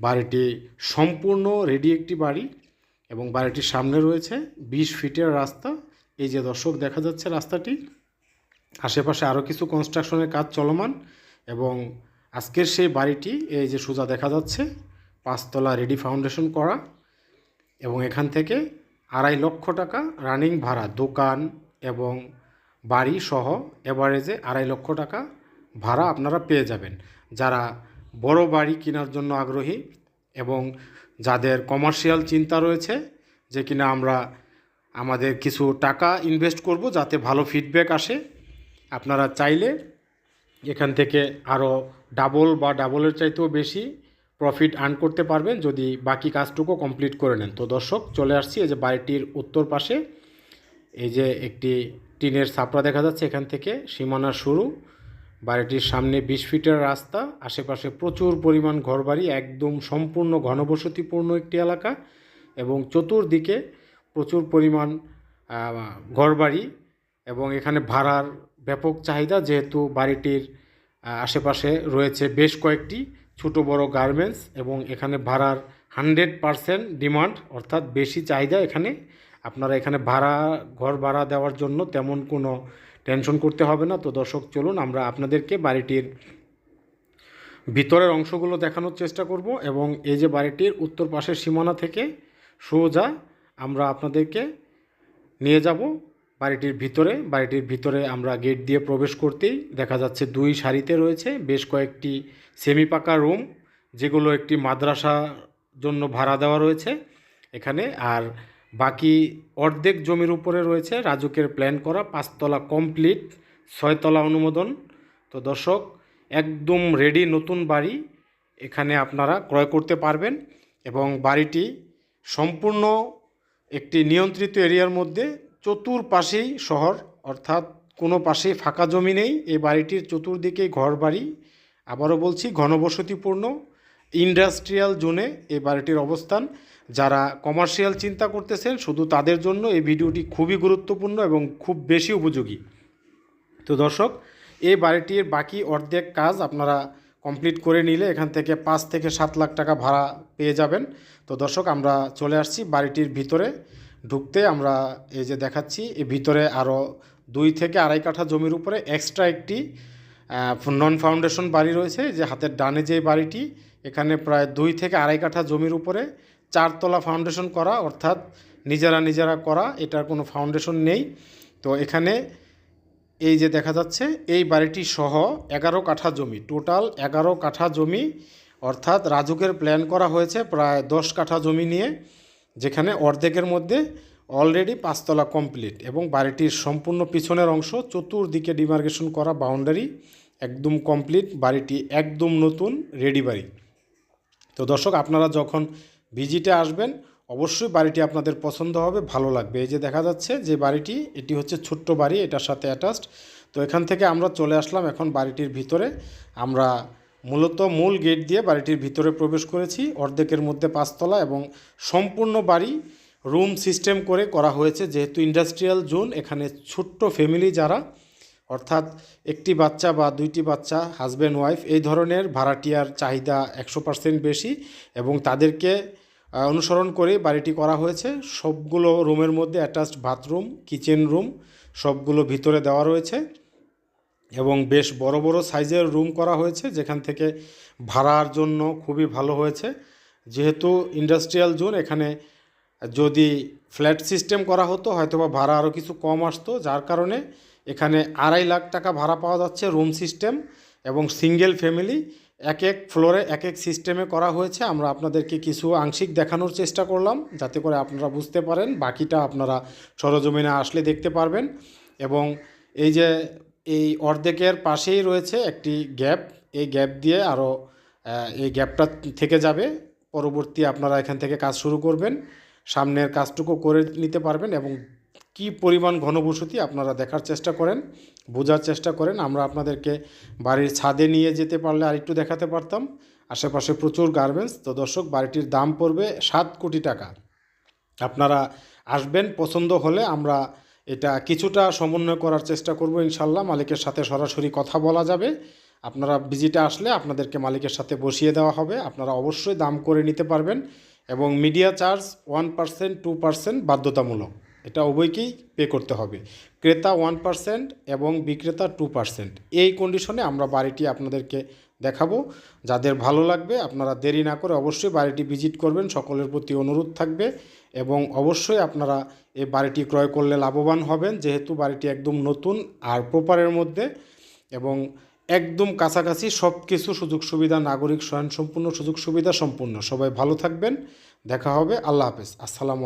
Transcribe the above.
বাড়িটি সম্পূর্ণ রেডি একটি বাড়ি এবং বাড়িটির সামনে রয়েছে বিশ ফিটের রাস্তা। এই যে দর্শক, দেখা যাচ্ছে রাস্তাটি। আশেপাশে আরও কিছু কনস্ট্রাকশনের কাজ চলমান এবং আজকের সেই বাড়িটি, এই যে সোজা দেখা যাচ্ছে, পাঁচতলা রেডি ফাউন্ডেশন করা এবং এখান থেকে আড়াই লক্ষ টাকা রানিং ভাড়া, দোকান এবং বাড়ি সহ এভারেজে আড়াই লক্ষ টাকা ভাড়া আপনারা পেয়ে যাবেন। যারা বড় বাড়ি কেনার জন্য আগ্রহী এবং যাদের কমার্শিয়াল চিন্তা রয়েছে যে কিনা আমরা আমাদের কিছু টাকা ইনভেস্ট করব যাতে ভালো ফিডব্যাক আসে, আপনারা চাইলে এখান থেকে আরও ডাবল বা ডাবলের চাইতেও বেশি প্রফিট আর্ন করতে পারবেন যদি বাকি কাজটুকু কমপ্লিট করে নেন। তো দর্শক, চলে আসছি এই যে বাড়িটির উত্তর পাশে। এই যে একটি টিনের ছাপড়া দেখা যাচ্ছে এখান থেকে সীমানা শুরু। বাড়িটির সামনে বিশ ফিটের রাস্তা, আশেপাশে প্রচুর পরিমাণ ঘরবাড়ি, একদম সম্পূর্ণ ঘনবসতিপূর্ণ একটি এলাকা এবং চতুর্দিকে প্রচুর পরিমাণ ঘরবাড়ি এবং এখানে ভাড়ার ব্যাপক চাহিদা যেহেতু বাড়িটির আশেপাশে রয়েছে বেশ কয়েকটি ছোট বড় গার্মেন্টস এবং এখানে ভাড়ার হান্ড্রেড পারসেন্ট ডিমান্ড অর্থাৎ বেশি চাহিদা এখানে। আপনারা এখানে ভাড়া ঘর ভাড়া দেওয়ার জন্য তেমন কোনো টেনশন করতে হবে না। তো দর্শক, চলুন আমরা আপনাদেরকে বাড়িটির ভিতরের অংশগুলো দেখানোর চেষ্টা করব এবং এই যে বাড়িটির উত্তর পাশের সীমানা থেকে সোজা আমরা আপনাদেরকে নিয়ে যাব। বাড়িটির ভিতরে বাড়িটির ভিতরে আমরা গেট দিয়ে প্রবেশ করতেই দেখা যাচ্ছে দুই সারিতে রয়েছে বেশ কয়েকটি সেমি পাকা রুম, যেগুলো একটি মাদ্রাসা জন্য ভাড়া দেওয়া রয়েছে এখানে। আর বাকি অর্ধেক জমির উপরে রয়েছে রাজুকের প্ল্যান করা, পাঁচতলা কমপ্লিট ছয়তলা অনুমোদন। তো দর্শক, একদম রেডি নতুন বাড়ি এখানে আপনারা ক্রয় করতে পারবেন এবং বাড়িটি সম্পূর্ণ একটি নিয়ন্ত্রিত এরিয়ার মধ্যে চতুর্পাশেই শহর, অর্থাৎ কোনো পাশেই ফাঁকা জমি নেই। এই বাড়িটির চতুর্দিকেই ঘর বাড়ি আবারও বলছি, ঘনবসতিপূর্ণ। ইন্ডাস্ট্রিয়াল জোনে এই বাড়িটির অবস্থান। যারা কমার্শিয়াল চিন্তা করতেছেন, শুধু তাদের জন্য এই ভিডিওটি খুবই গুরুত্বপূর্ণ এবং খুব বেশি উপযোগী। তো দর্শক, এই বাড়িটির বাকি অর্ধেক কাজ আপনারা কমপ্লিট করে নিলে এখান থেকে পাঁচ থেকে সাত লাখ টাকা ভাড়া পেয়ে যাবেন। তো দর্শক, আমরা চলে আসছি বাড়িটির ভিতরে। ঢুকতে আমরা এই যে দেখাচ্ছি, এই ভিতরে আরও দুই থেকে আড়াই কাঠা জমির উপরে এক্সট্রা একটি নন ফাউন্ডেশন বাড়ি রয়েছে, যে হাতের ডানে যে বাড়িটি, এখানে প্রায় দুই থেকে আড়াই কাঠা জমির উপরে চারতলা ফাউন্ডেশন করা, অর্থাৎ নিজেরা নিজেরা করা, এটার কোনো ফাউন্ডেশন নেই। তো এখানে এই যে দেখা যাচ্ছে, এই বাড়িটি সহ এগারো কাঠা জমি টোটাল এগারো কাঠা জমি, অর্থাৎ রাজুকের প্ল্যান করা হয়েছে প্রায় দশ কাঠা জমি নিয়ে, যেখানে অর্ধেকের মধ্যে অলরেডি পাঁচতলা কমপ্লিট এবং বাড়িটির সম্পূর্ণ পিছনের অংশ চতুর্দিকে ডিমার্কেশন করা বাউন্ডারি একদম কমপ্লিট, বাড়িটি একদম নতুন রেডি বাড়ি। তো দর্শক, আপনারা যখন ভিজিটে আসবেন, অবশ্যই বাড়িটি আপনাদের পছন্দ হবে, ভালো লাগবে। এই যে দেখা যাচ্ছে যে বাড়িটি, এটি হচ্ছে ছোট্ট বাড়ি, এটার সাথে অ্যাটাচড তো এখান থেকে আমরা চলে আসলাম এখন বাড়িটির ভিতরে। আমরা মূলত মূল গেট দিয়ে বাড়িটির ভিতরে প্রবেশ করেছি, অর্ধেকের মধ্যে পাঁচতলা এবং সম্পূর্ণ বাড়ি রুম সিস্টেম করে করা হয়েছে, যেহেতু ইন্ডাস্ট্রিয়াল জোন, এখানে ছোট্ট ফ্যামিলি যারা, অর্থাৎ একটি বাচ্চা বা দুইটি বাচ্চা, হাজব্যান্ড, ওয়াইফ, এই ধরনের ভাড়াটিয়ার চাহিদা একশো পার্সেন্ট বেশি এবং তাদেরকে অনুসরণ করে বাড়িটি করা হয়েছে। সবগুলো রুমের মধ্যে অ্যাটাচড বাথরুম, কিচেন রুম, সবগুলো ভিতরে দেওয়া রয়েছে এবং বেশ বড় বড় সাইজের রুম করা হয়েছে, যেখান থেকে ভাড়ার জন্য খুবই ভালো হয়েছে। যেহেতু ইন্ডাস্ট্রিয়াল জোন, এখানে যদি ফ্ল্যাট সিস্টেম করা হতো, হয়তোবা ভাড়া আরও কিছু কম আসতো, যার কারণে এখানে আড়াই লাখ টাকা ভাড়া পাওয়া যাচ্ছে রুম সিস্টেম এবং সিঙ্গেল ফ্যামিলি। এক এক ফ্লোরে এক এক সিস্টেমে করা হয়েছে। আমরা আপনাদেরকে কিছু আংশিক দেখানোর চেষ্টা করলাম, যাতে করে আপনারা বুঝতে পারেন। বাকিটা আপনারা সরজমিনে আসলে দেখতে পারবেন। এবং এই যে এই অর্ধেকের পাশেই রয়েছে একটি গ্যাপ। এই গ্যাপ দিয়ে আরও এই গ্যাপটা থেকে যাবে। পরবর্তী আপনারা এখান থেকে কাজ শুরু করবেন। সামনের কাজটুকু করে নিতে পারবেন এবং কি পরিমাণ ঘনবসতি আপনারা দেখার চেষ্টা করেন, বোঝার চেষ্টা করেন। আমরা আপনাদেরকে বাড়ির ছাদে নিয়ে যেতে পারলে আরেকটু দেখাতে পারতাম। আশেপাশে প্রচুর গার্মেন্টস। তো দর্শক, বাড়িটির দাম পড়বে সাত কোটি টাকা। আপনারা আসবেন পছন্দ হলে আমরা এটা কিছুটা সমন্বয় করার চেষ্টা করব ইনশাল্লাহ মালিকের সাথে সরাসরি কথা বলা যাবে। আপনারা ভিজিটে আসলে আপনাদেরকে মালিকের সাথে বসিয়ে দেওয়া হবে। আপনারা অবশ্যই দাম করে নিতে পারবেন। এবং media charge one percent, two percent বাধ্যতামূলক। এটা উভয়কেই পে করতে হবে। ক্রেতা ওয়ান পার্সেন্ট এবং বিক্রেতা টু পার্সেন্ট। এই কন্ডিশনে আমরা বাড়িটি আপনাদেরকে দেখাবো। যাদের ভালো লাগবে, আপনারা দেরি না করে অবশ্যই বাড়িটি ভিজিট করবেন। সকলের প্রতি অনুরোধ থাকবে এবং অবশ্যই আপনারা এই বাড়িটি ক্রয় করলে লাভবান হবেন। যেহেতু বাড়িটি একদম নতুন আর প্রপারের মধ্যে এবং একদম কাছাকাছি সব কিছু সুযোগ সুবিধা, নাগরিক স্বয়ংসম্পূর্ণ সুযোগ সুবিধা সম্পূর্ণ। সবাই ভালো থাকবেন। দেখা হবে। আল্লাহ হাফেজ। আসসালামু